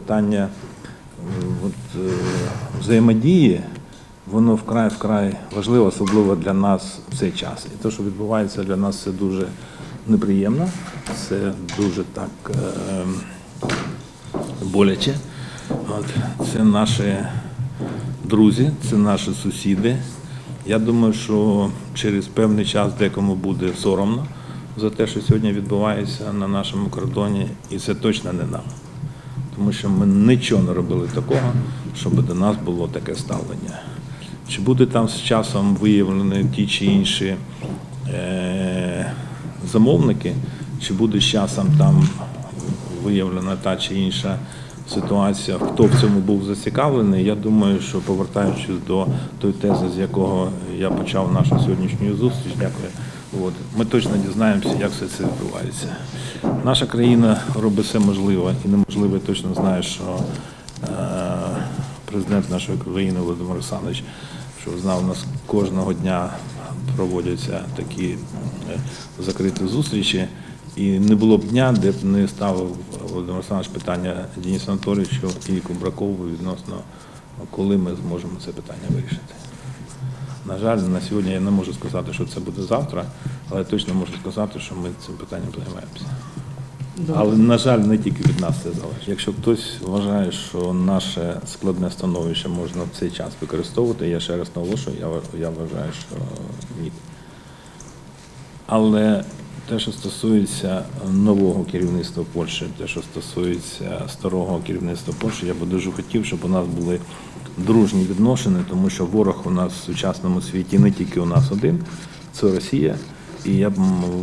питання е, от, е, взаємодії, воно вкрай вкрай важливо, особливо для нас в цей час. І те, що відбувається для нас, це дуже неприємно, це дуже так е, боляче. От, це наші друзі, це наші сусіди. Я думаю, що через певний час декому буде соромно за те, що сьогодні відбувається на нашому кордоні, і це точно не нам. Тому що ми нічого не робили такого, щоб до нас було таке ставлення. Чи буде там з часом виявлені ті чи інші е- замовники, чи буде з часом там виявлена та чи інша ситуація, хто в цьому був зацікавлений, я думаю, що повертаючись до той тези, з якого я почав нашу сьогоднішню зустріч, дякую. От, ми точно дізнаємося, як все це відбувається. Наша країна робить все можливе і неможливе, точно знаю, що е, президент нашої країни Володимир Олександрович, що знав, у нас кожного дня проводяться такі е, закриті зустрічі. І не було б дня, де б не ставив Володимир Олександрович питання Денису Анатолійовичу і Кубракову відносно, коли ми зможемо це питання вирішити. На жаль, на сьогодні я не можу сказати, що це буде завтра, але точно можу сказати, що ми цим питанням займаємося. Але, на жаль, не тільки від нас це залежить. Якщо хтось вважає, що наше складне становище можна в цей час використовувати, я ще раз наголошую, я, я вважаю, що ні. Але те, що стосується нового керівництва Польщі, те, що стосується старого керівництва Польщі, я би дуже хотів, щоб у нас були дружні відносини, тому що ворог у нас в сучасному світі не тільки у нас один, це Росія. І я б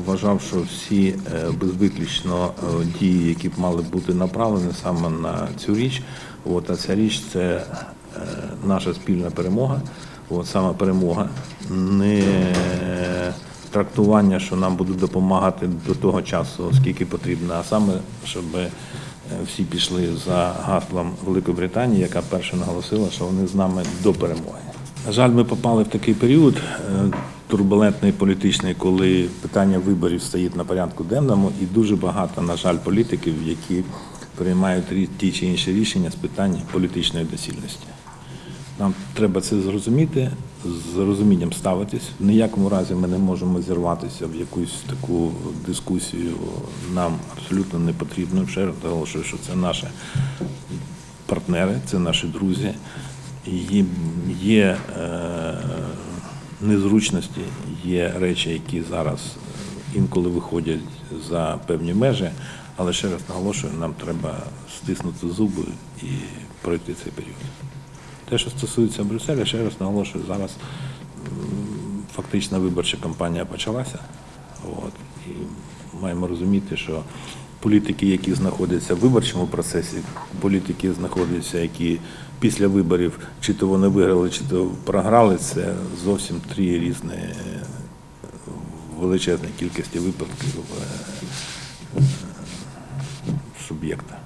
вважав, що всі е, безвиключно е, дії, які б мали бути направлені саме на цю річ, от, а ця річ це е, наша спільна перемога. От саме перемога, не трактування, що нам будуть допомагати до того часу, скільки потрібно, а саме, щоб е, всі пішли за гаслом Великої Британії, яка перша наголосила, що вони з нами до перемоги. На жаль, ми попали в такий період е, турбулентний політичний, коли питання виборів стоїть на порядку денному, і дуже багато, на жаль, політиків, які приймають ті чи інші рішення з питань політичної доцільності. Нам треба це зрозуміти, з розумінням ставитись. В ніякому разі ми не можемо зірватися в якусь таку дискусію. Нам абсолютно не потрібно. Ще раз наголошую, що це наші партнери, це наші друзі. Є, є е, незручності, є речі, які зараз е, інколи виходять за певні межі, але ще раз наголошую, нам треба стиснути зуби і пройти цей період. Те, що стосується Брюсселя, ще раз наголошую, зараз фактично виборча кампанія почалася. От, і маємо розуміти, що політики, які знаходяться в виборчому процесі, політики знаходяться, які після виборів, чи то вони виграли, чи то програли, це зовсім три різні е, величезні кількості випадків е, е, суб'єкта.